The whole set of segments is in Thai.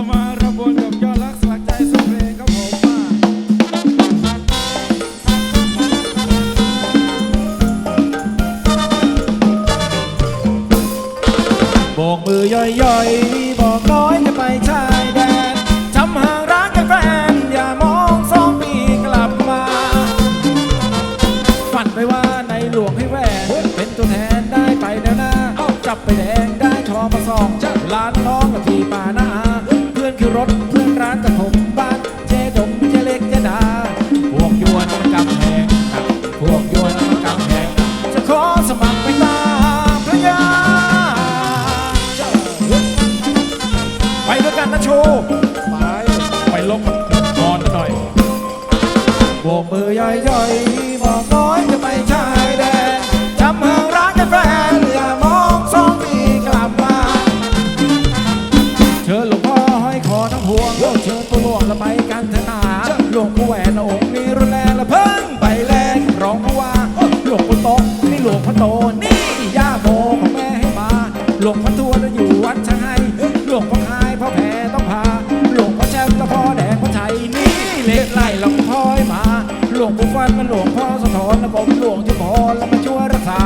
ามาระบวนกับยอดรักสลักใจสุดเพลงครับผมมาโบกมือย่อยๆบอกน้อยจะไปชายแดนทำห่างรักกับแฟนอย่ามองสองปีกลับมา ฝันไปว่าในหลวงให้แหวนเป็นตัวแทนได้ไปแนวหน้าเอาจับไปแดงได้ทอมาสองร้านน้อง ไปด้วยกันนะโชว์ ไปไปลงนอนหน่อยโบกมือย่อยๆบอกน้อยจะไปชายแดนจำเมืองรักกับแฟนอย่ามองสองปีกลับมาเชิญหลวงพ่อห้อยคอทั้งพวงเชิญตัวหลวงและไปกันเถอะนาหลวงปู่แหวนองค์นี้รุนแรงและเพิ่งไปแรงร้องผู้ว่าหลวงปู่โตะนี่หลวงพ่อโตนี่ย่าโมของแม่ให้มาหลวงพ่อ หลวงพ่อแชมป์และพ่อแดงพ่อชัยนี่เล็กไล่หลวงพ่อให้มา หลวงปู่ฟันมันหลวงพ่อสะท้อนและผมหลวงชุมพรแล้วมาช่วยรักษา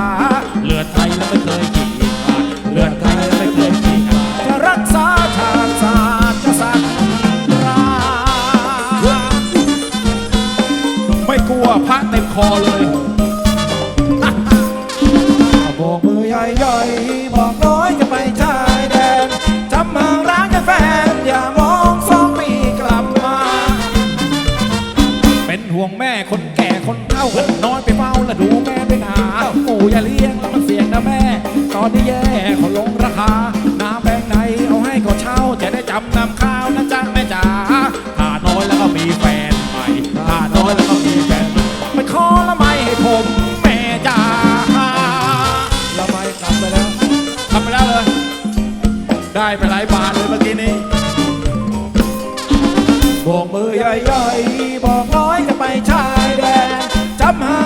เลือดไทยแล้วไม่เคยขีดขาดเลือดไทยแล้วไม่เคยขีดขาดจะรักษาชาติศาสตร์จะสักราไม่กลัวพระเต็มคอเลยโบกมือใหญ่ เป็นห่วงแม่คนแก่คนเฒ่าคนนอนไปเฝ้าและดูแม่ไปหาปู่อย่าเลี้ยงแล้วมันเสี่ยงนะแม่ ตอนนี้แย่เขาลงราคาน้ำแบงไหนเอาให้ก็เช่าจะได้จำนำข้าวนะจ๊ะแม่จ๋าถ้าน้อยแล้วก็มีแฟนใหม่ถ้าน้อยแล้วก็มีแฟนไม่ขอละไม่ให้ผมแม่จ๋าละไม่กลับไปแล้วทำไปแล้วเลยได้ไปหลายบาทเลยเมื่อกี้นี้โบกมือใหญ่ ไปชายแดนจำหา